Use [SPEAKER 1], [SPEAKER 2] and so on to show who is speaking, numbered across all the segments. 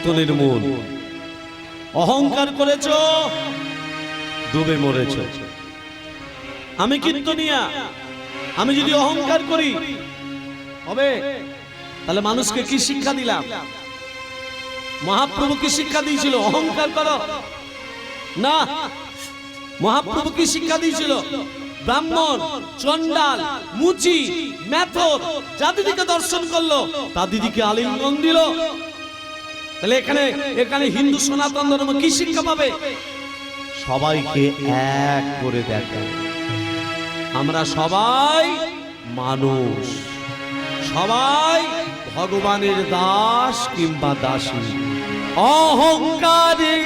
[SPEAKER 1] পতনের মূল। অহংকার করেছ, ডুবে মরেছ। আমি কীর্তনিয়া, আমি যদি অহংকার করি, হবে? তাহলে মানুষকে কি শিক্ষা দিলাম? মহাপ্রভু কি শিক্ষা দিয়েছিল? অহংকার করো। না, মহাপ্রভু কি শিক্ষা দিয়েছিল? ব্রাহ্মণ চন্ডাল মুচি মেথর যা দিদিকে দর্শন করল তা দিদিকে আলিঙ্গন দিল। তাহলে এখানে এখানে হিন্দু সনাতন ধর্ম কি শিক্ষা পাবে? সবাইকে এক করে দেখা আমরা সবাই মানুষ। সবাই ভগবানের দাস কিংবা দাসী। অহংকারে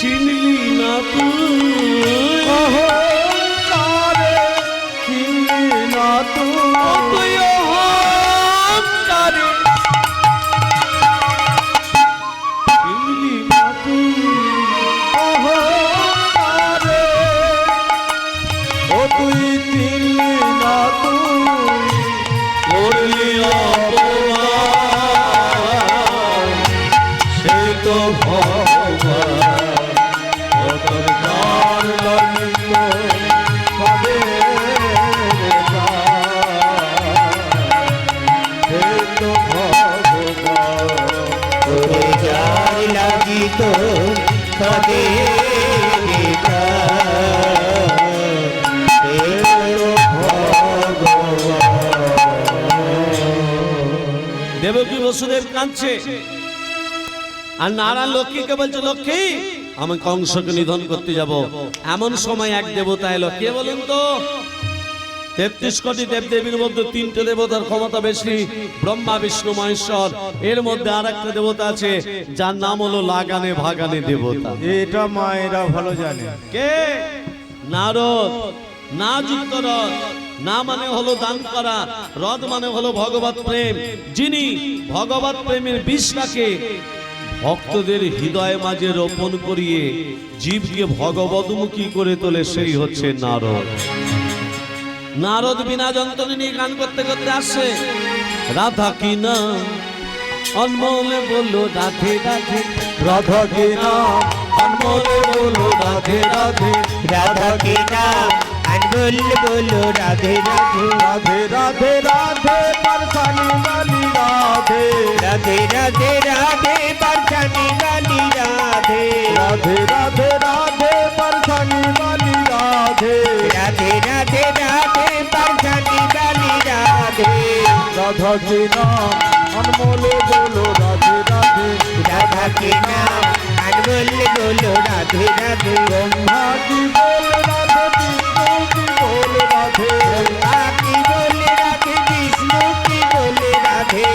[SPEAKER 1] চিনলি না তুই।
[SPEAKER 2] অহংকারে চিনলি না তুই।
[SPEAKER 3] যার লাগিত
[SPEAKER 1] দেবকী বসুদেব কাঁদছে। আর নারায়ণ লক্ষ্মীকে বলছে লক্ষ্মী আমি কংসকে নিধন করতে যাব। এমন সময় এক দেবতা এলো। কে বলুন তো? তেত্রিশ কোটি দেব দেবীর মধ্যে তিনটে দেবতার ক্ষমতা বেশি ব্রহ্মা বিষ্ণু মহেশ্বর। এর মধ্যে আর একটা দেবতা আছে যার নাম হলো লাগানে ভাগানে দেবতা।
[SPEAKER 2] এটা মায়েরা ভালো জানে।
[SPEAKER 1] কে? নারদ। না যুক্ত রথ। না মানে হলো দান করা। রথ মানে হলো ভগবত প্রেম। যিনি ভগবত প্রেমের বিষটাকে ভক্তদের হৃদয় মাঝে রোপণ করিয়ে জীবকে ভগবতমুখী করে তোলে সেই হচ্ছে নারদ। নারদ বিনা যন্ত্রণে নিয়ে গান করতে করতে আসছে রাধা কি না অনমোলে বলল, রাধে রাধে।
[SPEAKER 2] রাধা কে নাম অনমোলে বলো রাধে রাধে।
[SPEAKER 3] রাধা কে নাম बोल बोलो राधे राधे
[SPEAKER 2] राधे राधे राधे परसानी वाली राधे
[SPEAKER 3] राधे राधे राधे परसानी वाली राधे
[SPEAKER 2] राधे राधे राधे परसानी वाली राधे
[SPEAKER 3] राधे राधे राधे परसानी वाली राधे
[SPEAKER 2] राधा के नाम अनमोल बोलो राधे राधे
[SPEAKER 3] राधा के नाम আনবল বলো রাধে রাধে
[SPEAKER 2] ব্রহ্মা কি বল রাধে বিষ্ণু বল রাধে
[SPEAKER 3] আকি বলে রাধে বিষ্ণু কি বলে রাধে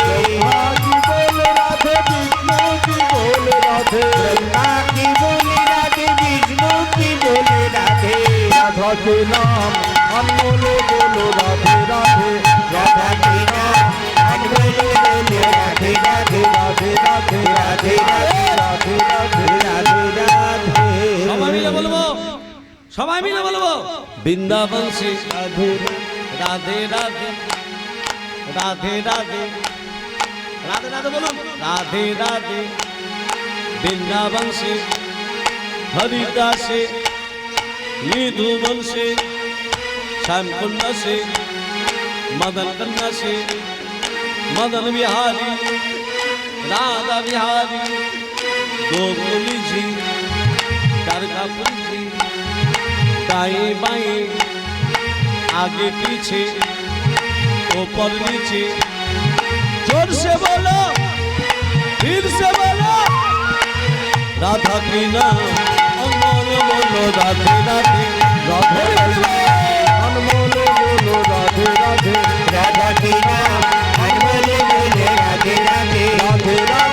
[SPEAKER 2] ব্রহ্মা বল রাধে বিষ্ণু কি বল রাধে
[SPEAKER 3] আকি বলে রাধে বিষ্ণু কি বলে রাধে
[SPEAKER 2] রাধা নাম অনমোলে বলো রাধে রাধে
[SPEAKER 3] রাধা নাম আনবল বলো রাধে রাধে
[SPEAKER 2] রাধে রাধে
[SPEAKER 3] রাধে রাধে
[SPEAKER 2] রাধে রাধে
[SPEAKER 3] রাধে রাধে
[SPEAKER 1] সবাই মিলে বলব। সবাই মিলে বলব বৃন্দাবন শ্রী
[SPEAKER 2] রাধে
[SPEAKER 1] রাধে রাধে রাধে রাধে। রাধে রাধে বলুন। রাধে রাধে। বৃন্দাবন শ্রী হরিদাসে শ্যামকুণ্ড সে মদন কন্যা সে मदन बिहारी राधा बिहारी गोकुली जी कालकापुर जी दाई बाई आगे पीछे ऊपर नीचे जोर से बोलो फिर से बोलो राधा की नाम अनमोल बोलो राधे राधे राधे
[SPEAKER 3] अनमोल
[SPEAKER 2] बोलो राधे राधे
[SPEAKER 1] राधा की नाम Hey,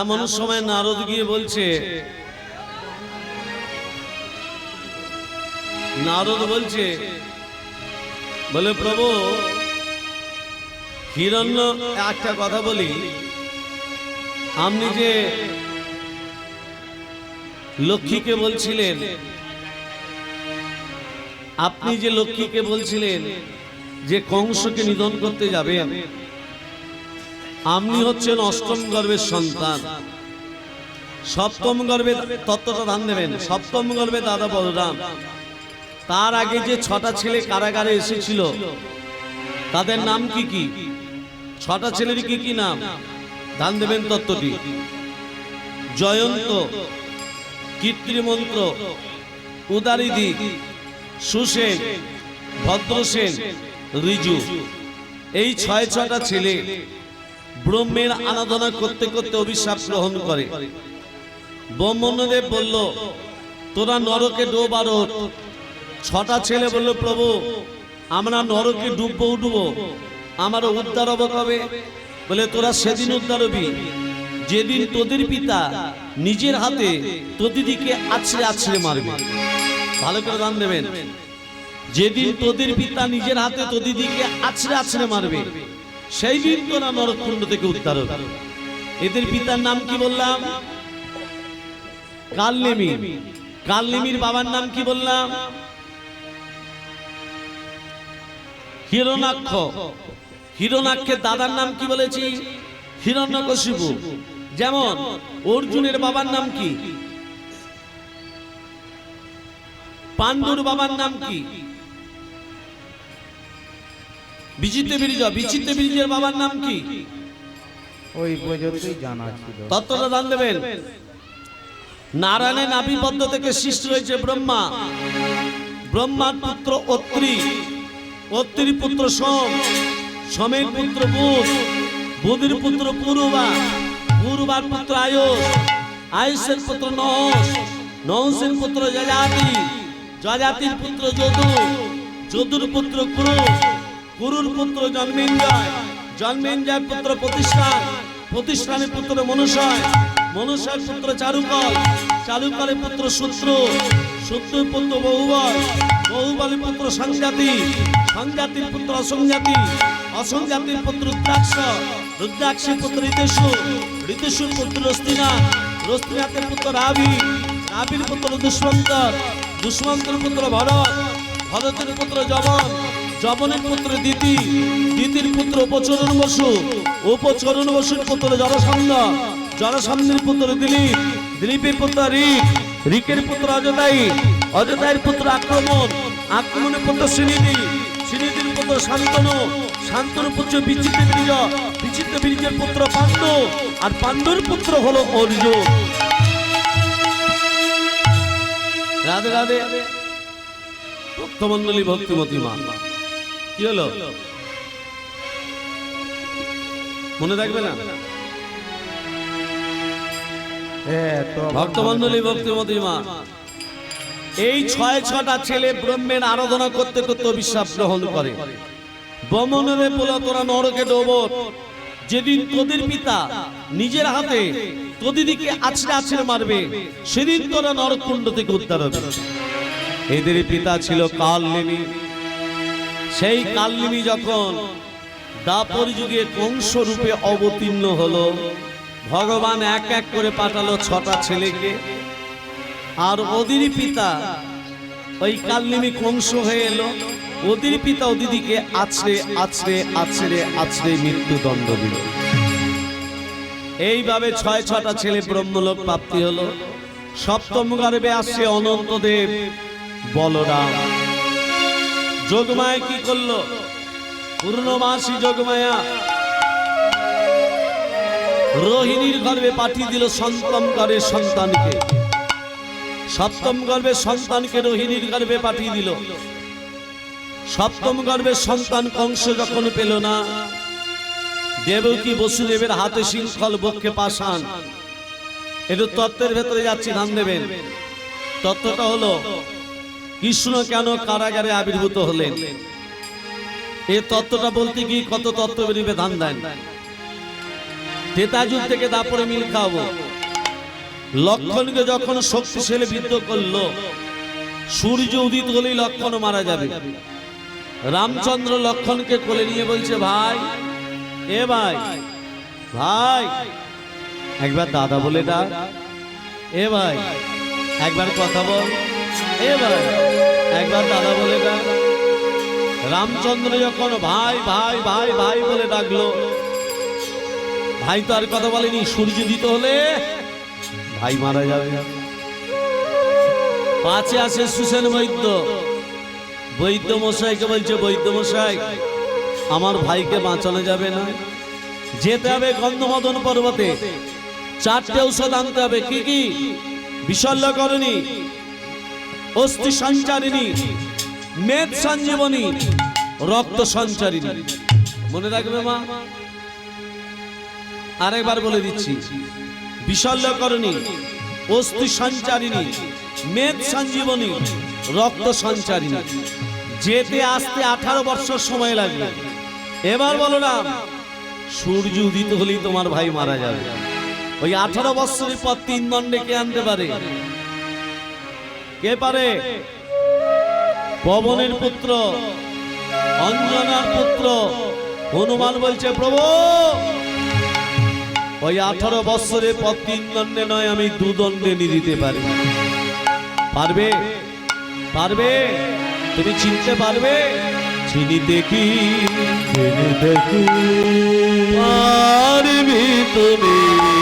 [SPEAKER 1] এমন সময় নারদ গিয়ে বলছে, নারদ বলছে, বলে, প্রভু, হিরণ্য, একটা কথা বলি। আপনি যে লক্ষ্মীকে বলছিলেন, আপনি যে লক্ষ্মীকে বলছিলেন যে কংসকে নিধন করতে যাবেন আপনি হচ্ছেন অষ্টম গর্ভের সন্তান। সপ্তম গর্ভে তত্ত্বটা ধান দেবেন। সপ্তম গর্ভে দাদা বলরাম, তার আগে যে ছটা ছেলে কারাগারে এসেছিল, তাদের নাম কি কি? ছটা ছেলের কি কি নাম? ধান দেবেন তত্ত্বটি। জয়ন্ত, কীর্তিমন্ত্র, উদারিদি, সুসেন, ভদ্রসেন, রিজু। এই ছয় ছটা ছেলে ব্রহ্মের আরাধনা করতে করতে অভিশাপ গ্রহণ করে। ব্রহ্মণ্যদেব বলল, তোরা নরকে ডোব আরও। ছটা ছেলে বলল, প্রভু, আমরা নরকে ডুববো, উঠবো। আমার উদ্ধার হব কবে? বলে, তোরা সেদিন উদ্ধার হবি। যেদিন তোদের পিতা নিজের হাতে তোদিদিকে আছড়ে আছড়ে মারবে। ভালো করে দান দেবেন। যেদিন তোদের পিতা নিজের হাতে তোদিদিকে আছড়ে আছড়ে মারবে সেই দিন তোরা নরকুণ্ড থেকে উদ্ধার হবে এদের পিতার নাম কি বললাম? কালনেমি কালনেমির বাবার নাম কি বললাম? হিরণাক্ষ। হিরণাক্ষের দাদার নাম কি বলেছি? হিরণ্যকশিপু। যেমন, অর্জুনের বাবার নাম কি? পাণ্ডুর বাবার নাম কি? বিচিত্র বীর্য বিচিত্র বীর্যের বাবার নাম কি?
[SPEAKER 3] ওই পর্যন্তই জানা ছিল।
[SPEAKER 1] তত্ত্বটা দান দেবেন। নারায়ণের নাভিপদ্ম থেকে সৃষ্টি হয়েছে ব্রহ্মা। ব্রহ্মার পুত্র অত্রি। অত্রির পুত্র সোম। সোমের পুত্র বুধ। বুধের পুত্র পুরুবা। পুরুবার পুত্র আয়ুষ। আয়ুষের পুত্র নহস নহসের পুত্র যজাতি। যজাতির পুত্র যদু। যদুর পুত্র কুরু। কুরুর পুত্র জন্মেঞ্জয় জন্মেঞ্জয় পুত্র প্রতিষ্ঠান প্রতিষ্ঠানের পুত্র মনুষয়। মনুষয়ের পুত্র চারুকল। চারুকলের পুত্র সূত্র সূত্রের পুত্র বহুবল। বহুবলের পুত্র সংজাতি। সংজাতির পুত্র অসংজাতি। অসংজাতির পুত্র রুদ্রাক্ষ। রুদ্রাক্ষের পুত্র ঋতেশু। ঋতেশুর পুত্র রস্তিনা রস্তিনাথের পুত্র রাবি। রাবির পুত্র দুষ্মন্তর। দুষ্মন্তর পুত্র ভরত। ভরতের পুত্র জবন জবনের পুত্র দিতি, দিতির পুত্র উপচরণ বসু, উপচরণ বসুর পুত্র জরসন্ধ জরসন্ধের পুত্র দিলীপ, দিলীপের পুত্র রিক, রিকের পুত্র অযোধ্যায়ী অযোধ্যায়ের পুত্র আক্রমণ, আক্রমণের পুত্র শ্রীনিধি, শ্রীনিধির পুত্র শান্তনু শান্তনু পুত্র বিচিত্র বীর্য, বিচিত্র বীর্যের পুত্র পাণ্ডু, আর পাণ্ডুর পুত্র হলো অর্জুন। রাধে রাধে। ভক্তমন্ডলী ভক্তিমতী মা। কি হলো? মনে থাকবে না? ভক্তমন্ডলী ভক্তিমতী মা এই ছয় ছটা ছেলে ব্রহ্মের আরাধনা করতে করতে অভিশাপ গ্রহণ করে। বমনের বলে তোরা নরকে ডোবর। যেদিন তোদের পিতা নিজের হাতে তোদিদিকে আছড়ে আছড়ে মারবে সেদিন তোরা নরকুণ্ড থেকে উদ্ধার হবে। এদের পিতা ছিল কাললিনী। সেই কাললিনী যখন দাপর যুগে কংস রূপে অবতীর্ণ হলো, ভগবান এক এক করে পাঠালো ছটা ছেলেকে। আর ওদেরই পিতা ওই কালনিমি কংস হয়ে এলো। ওদের পিতা ও দিদিকে আছড়ে আছড়ে আছড়ে আছড়ে মৃত্যুদণ্ড দিল। এইভাবে ছয় ছটা ছেলে ব্রহ্মলোক প্রাপ্তি হলো। সপ্তম গর্ভে আসছে অনন্তদেব বলরাম। যোগমায় কি করল? পূর্ণমাসী যোগমায়া। রোহিণীর গর্ভে পাঠিয়ে দিল সন্তম গর্ভের সন্তানকে। সপ্তম গর্ভের সন্তানকে রোহিণীর গর্ভে পাঠিয়ে দিল। সপ্তম গর্ভের সন্তান কংস যখন পেল না, দেবকী বসুদেবের হাতে শৃঙ্খল বক্ষে পাশান একটু তত্ত্বের ভেতরে যাচ্ছি, ধান দেবেন। তত্ত্বটা হলো কৃষ্ণ কেন কারাগারে আবির্ভূত হলেন? এ তত্ত্বটা বলতে গিয়ে কত তত্ত্ব বেরিয়ে ধান দেন। তেতাজুর থেকে দাপরে মিল খাওয়াবো। লক্ষণকে যখন শক্তিশালী বিদ্ধ করল, সূর্য উদিত হলেই লক্ষণ মারা যাবে। রামচন্দ্র লক্ষণকে কোলে নিয়ে বলছে, ভাই, এ ভাই ভাই, একবার দাদা বলে ডাক। এ ভাই, একবার কথা বল। এ ভাই একবার দাদা বলে রামচন্দ্র যখন ভাই ভাই ভাই ভাই বলে ডাকলো, ভাই তো আর কথা বলেনি, সূর্য দিতে হলে ভাই মারা যাবে। পাঁচে আছে সুসেন বৈদ্য। বৈদ্য মশাইকে বলছে, বৈদ্য মশাই, আমার ভাইকে বাঁচানো যাবে না। যেতে হবে গন্ধমদন পর্বতে। চারটে ঔষধ আনতে হবে। কি কি? বিশল্য বিশল্যকরণী অস্থি সঞ্চারিণী, মেদ সঞ্জীবনী, রক্ত সঞ্চারিণী। মনে রাখবে মা? আরেকবার বলে দিচ্ছি। বিশল্যকরণী, অস্থি সঞ্চারিণী, মেদ সঞ্জীবনী, রক্ত সঞ্চারিণী। যেতে আসতে আঠারো বছর সময় লাগবে। এবার বলো না, সূর্য উদিত হলেই তোমার ভাই মারা যাবে। ওই আঠারো বছরের পর তিন দণ্ডে কে আনতে পারে? কে পারে? পবনের পুত্র, অঞ্জনার পুত্র। হনুমান বলছে, প্রভু, ওই আঠারো বছরের পর তিন দণ্ডে নয় আমি দু দণ্ডে নিয়ে দিতে পারি। পারবে? পারবে? তুমি চিনতে পারবে? চিনিতে কি
[SPEAKER 2] চিনি দেখি।
[SPEAKER 1] পারবি তুমি?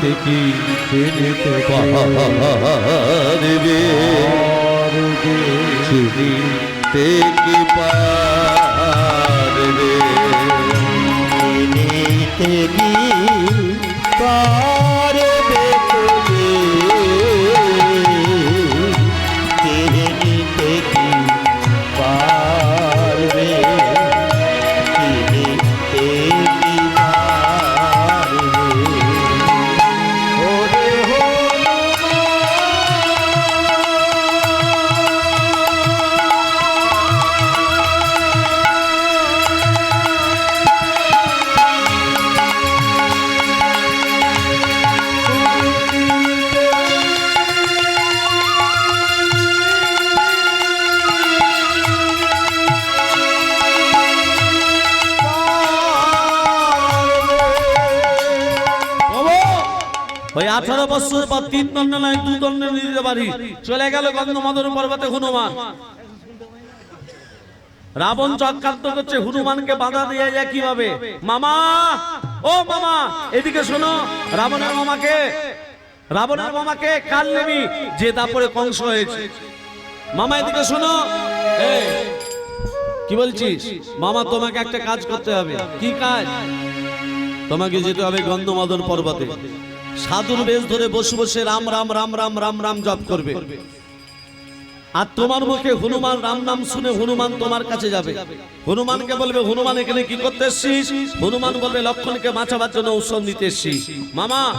[SPEAKER 1] চিনিতে কি
[SPEAKER 2] চিনিতে
[SPEAKER 1] পারবে চিনিতে কি পারবে
[SPEAKER 3] নিতে কি পারবে
[SPEAKER 1] বছর পর তিন দণ্ড নয় দু দণ্ড নিয়ে দিতে পারি চলে গেল গন্ধমাদন পর্বতে হনুমান। রাবণ চক্রান্ত করছে, হনুমানকে বাধা দিয়ে যায় কীভাবে? মামা! ও মামা! এদিকে শোনো, রাবণের মামাকে রাবণের মামাকে কাল নেবি, যে তারপরে কংস হয়েছে। মামা, এদিকে শোনো। কি বলছিস? মামা, তোমাকে একটা কাজ করতে হবে। কি কাজ? তোমাকে যেতে হবে গন্ধমাদন পর্বতে। সাধুর বেশ ধরে বসে বসে রাম রাম রাম রাম রাম রাম জপ করবে। আর তোমার মুখে হনুমান, রাম নাম শুনে হনুমান তোমার কাছে যাবে। হনুমানকে বলবে, হনুমান, এখানে কি করতে এসছিস? হনুমান বলবে, লক্ষণকে বাঁচাবার জন্য ঔষধ নিতে এসছিস। মামা!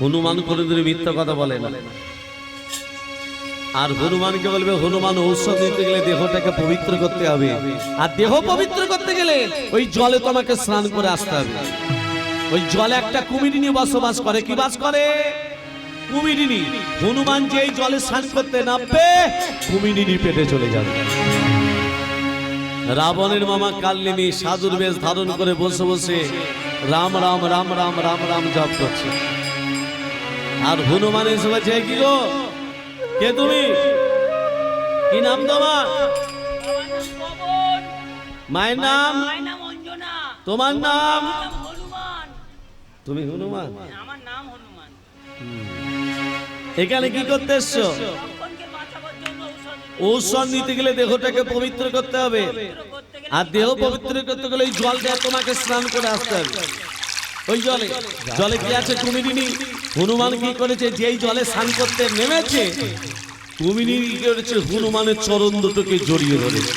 [SPEAKER 1] হনুমান কোনোদিন মিথ্যা কথা বলে না। আর হনুমানকে বলবে, হনুমান, ঔষধ দিতে গেলে দেহটাকে পবিত্র করতে হবে। আর দেহ পবিত্র করতে গেলে ওই জলে তোমাকে স্নান করে আসতে হবে। ওই জলে একটা কুমিরিনী বসবাস করে কি বাস করে? কুমিরিনী হনুমান যে এই জলে স্নান করতে নামবে কুমিরিনী পেটে চলে যাবে। রাবণের মামা কাল্লিনী সাধুর বেশ ধারণ করে বসে বসে রাম রাম রাম রাম রাম রাম জপ করছে। আর হনুমান এসে বলছে "এ কি গো? কে তুমি? কি নাম তোমার? মায়ের নাম? তোমার নাম? তুমি হনুমান।
[SPEAKER 4] আমার নাম হনুমান।
[SPEAKER 1] এখানে কি করতে এসছো
[SPEAKER 4] ঔষধ
[SPEAKER 1] ঔষধ নিতে গেলে দেহটাকে পবিত্র করতে হবে। আর দেহ পবিত্র করতে গেলে ওই জল দিয়ে তোমাকে স্নান করে আসতে হবে। ওই জলে। জলে কি আছে কুমিরিনী? হনুমান কি করেছে? যেই জলে স্নান করতে নেমেছে কুমিরিনী কি করেছে? হনুমানের চরণ দুটোকে জড়িয়ে ধরেছে।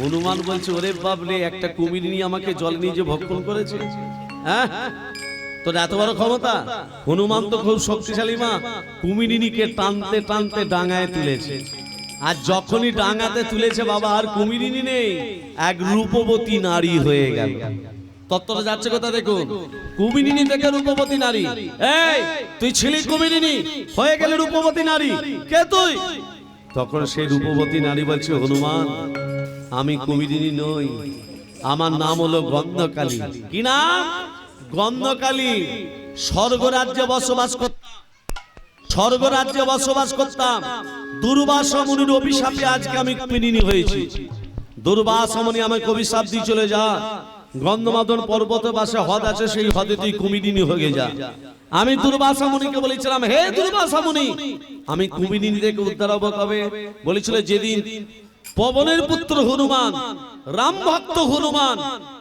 [SPEAKER 1] হনুমান বলছে ওরে বাবলে একটা কুমিরিনী আমাকে জল নিয়ে যে ভক্ষণ করেছে? হ্যাঁ? তোর এত বড় ক্ষমতা? হনুমান তো খুব শক্তিশালী মা। কুমিরিনীকে টানতে টানতে ডাঙায় তুলেছে। আর যখনই ডাঙাতে তুলেছে বাবা, আর কুমিরিনী নেই, এক রূপবতী নারী হয়ে গেল। তত্ত্বটা যাচ্ছে থেকে রূপবতী নারী। তুই হয়ে গেলে রূপবতী নারী। কে তুই? তখন সেই রূপবতী নারী বলছে, হনুমান, আমি কুমিরিনী নই। আমার নাম হলো গন্ধকালী। কি নাম? গন্ধকালী। স্বর্গরাজ্যে বসবাস করতাম স্বর্গরাজ্যে বসবাস করতাম। দুর্বাসা মুনির অভিশাপে আজকে আমি কুমিরিনী হয়েছি। দুর্বাসা মুনি আমাকে অভিশাপ দিয়ে চলে যা। গন্ধমাদন পর্বতে বাসে হদ আছে সেই হদে তুই কুমিরিনী হয়ে যা। আমি দুর্বাসা মুনিকে বলেছিলাম হে দুর্বাসা মুনি আমি কুমিরিনী থেকে উদ্ধার হব কবে? বলেছিল যেদিন পবনের পুত্র হনুমান, রাম ভক্ত হনুমান,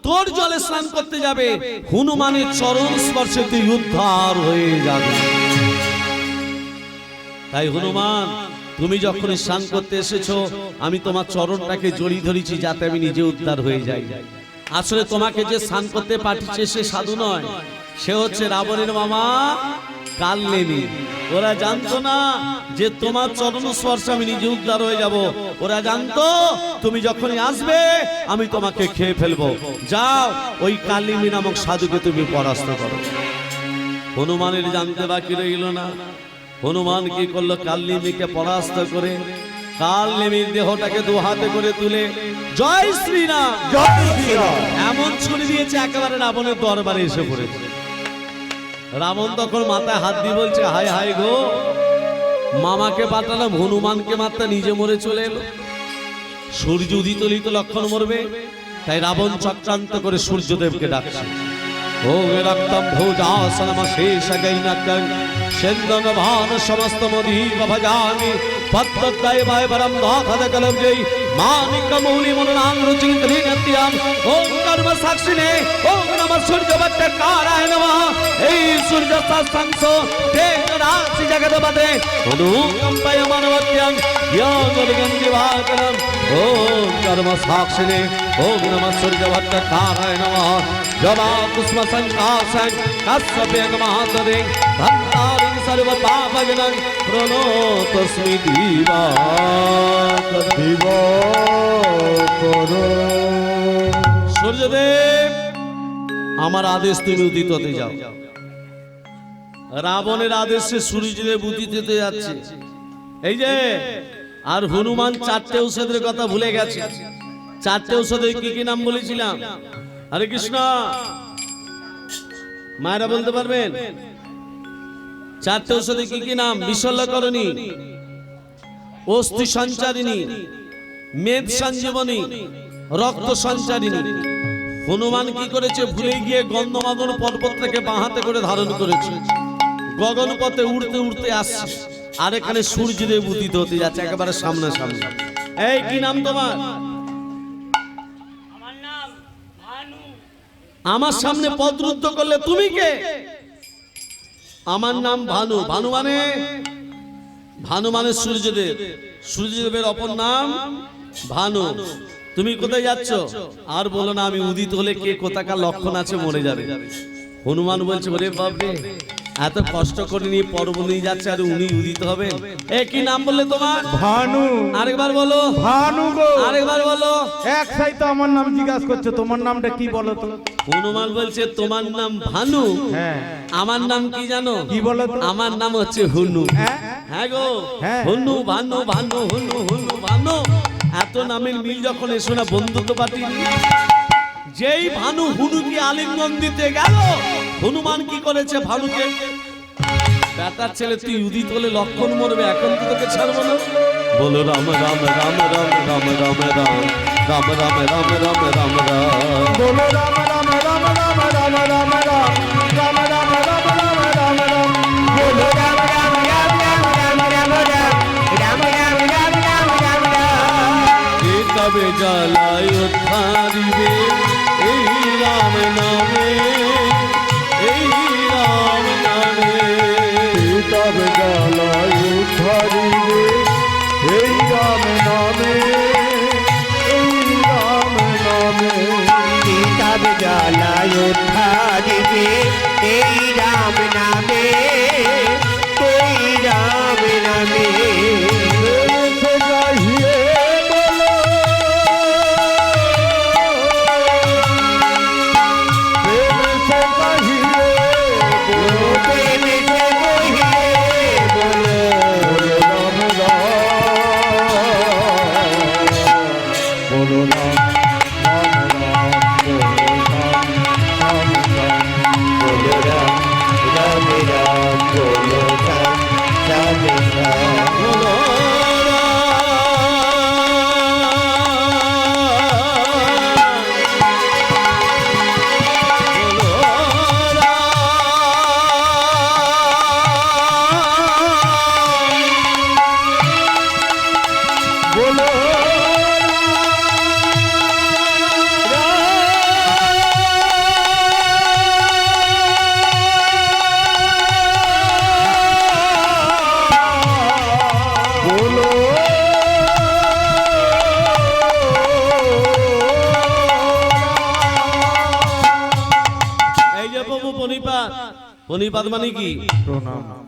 [SPEAKER 1] তোর জলে স্নান করতে যাবে। হনুমানের চরণ স্পর্শে তুই উদ্ধার হয়ে যাবে। তাই হনুমান, তুমি যখন স্নান করতে এসেছ, আমি তোমার চরণটাকে জড়িয়ে ধরেছি যাতে আমি নিজে উদ্ধার হয়ে যাই। আসলে তোমাকে যে স্নান করতে পাঠিয়েছে সে সাধু নয়, সে হচ্ছে রাবণের মামা কাল্লেনি ওরা জানতো না যে তোমার চরণ স্পর্শে আমি নিজে উদ্ধার হয়ে যাব। ওরা জানতো তুমি যখনই আসবে আমি তোমাকে খেয়ে ফেলব। যাও ওই কালিনী নামক সাধুকে তুমি পরাস্ত করো। হনুমানের জানতে বাকি রইল না। হনুমান কি করল? কালনিমিকে পরাস্ত করে কালনিমির দেহটাকে দু হাতে করে তুলে জয় শ্রীরাম।
[SPEAKER 2] জয় শ্রীরাম।
[SPEAKER 1] এমন ছুরি দিয়েছে একেবারে রাবণের দরবারে এসে পড়েছে। রাবণ তখন মাথায় হাত দিয়ে বলছে, হায় হায় গো। মামাকে পাঠালাম হনুমানকে মাত্রা নিজে মরে চলে এলো। সূর্য উদিত লক্ষণ মরবে, তাই রাবণ চক্রান্ত করে সূর্যদেবকে ডাকছে। রক্তম ভোজাসনম শেষ সেন্দন ভান, সমস্ত মদীপ ভজামি ഭദ്രദൈവായ പരം ദാഹതകലം ജയ് മാണിക്കമൂലി മുനാംഗൃചിന്തരീനത്യാം ഓം കർമ്മസാക്ഷിനെ ഓം നമ സൂര്യവട്ടക്കാരായ നമ এই সূর্য সাংস রাশি জগত পদে অনুকম্পয় মানবত্যং യോഗম দিবাকরম ওম কর্ম সাক্ষিণে, ওম নম সূর্য ভট্টকারায় নম। জবা কুষ্ম সংকাশং কশ্যপেক মহাতরে
[SPEAKER 2] ধন্তা
[SPEAKER 1] সূর্যদেব আমার আদেশ তুমি উদিত হতে যাও। রাবণের আদেশে সূর্যদেব উদিত হতে যাচ্ছে। এই যে আর হনুমান চারটে ঔষধের কথা ভুলে গেছে। চারটে ঔষধের কি কি নাম বলেছিলাম? হরে কৃষ্ণ। মায়েরা বলতে পারবেন? চারটে ঔষধে কি কি নাম? বিশল্যকরণী অস্থি সঞ্চারিণী মেদ সঞ্জীবনী রক্ত সঞ্চারিণী। হনুমান কি করেছে? ভুলে গিয়ে গন্ধমাদন পর্বত থেকে বাহাতে করে ধারণ করেছে। গগন পথে উড়তে উড়তে আসছে। আর এখানে সূর্যদেব উদিত হতে যাচ্ছে একেবারে সামনে সামনে। এই কি নাম তোমার?
[SPEAKER 4] আমার
[SPEAKER 1] সামনে পদরুদ্ধ করলে তুমি কে? আমার নাম ভানু। ভানু। মানে ভানু মানে সূর্যদেব। সূর্যদেবের অপর নাম ভানু। তুমি কোথায় যাচ্ছ? আর বলো না আমি উদিত হলে কে কোথাকার লক্ষণ আছে মরে যাবে। হনুমান বলছে ওরে বাবরে এত কষ্ট করে নিয়ে পর্ব নিয়ে যাচ্ছে আর উনি উদিত হবে এ কি নাম বললে তোমার?
[SPEAKER 2] ভানু।
[SPEAKER 1] আরেকবার বলো।
[SPEAKER 2] ভানু গো।
[SPEAKER 1] আরেকবার বলো।
[SPEAKER 2] এক সাই তো আমার নাম জিজ্ঞাসা করছে তোমার নামটা কি বলো তো?
[SPEAKER 1] হনুমান বলছে তোমার নাম ভানু।
[SPEAKER 2] হ্যাঁ।
[SPEAKER 1] আমার নাম কি জানো?
[SPEAKER 2] কি বলো
[SPEAKER 1] আমার নাম হচ্ছে হুনু।
[SPEAKER 2] হ্যাঁ?
[SPEAKER 1] হ্যাঁ গো।
[SPEAKER 2] হ্যাঁ।
[SPEAKER 1] হুনু ভানু ভানু হুনু হুনু ভানু। এত নামের মিল যখন এসো না বন্ধুত্ব পার্টি যেই ভানু হুনুকে আলিঙ্গন দিতে গেল হনুমান কি করেছে ভানুকে বেটার ছেলে তুই উদিত হলে লক্ষণ মরবে এখন তো তোকে ছাড়বো না বলো রাম রাম রাম রাম রাম রাম রাম রাম রাম রাম রাম রাম রাম
[SPEAKER 2] বলো রাম রাম রাম রাম রাম রাম রাম রাম রাম রাম রাম রাম রাম বলো
[SPEAKER 3] রাম রাম রাম রাম রাম রাম রাম রাম রাম রাম রাম রাম রাম
[SPEAKER 1] কে তবে জ্বালায় উদ্ধারিবে মানে কি?
[SPEAKER 5] প্রণাম।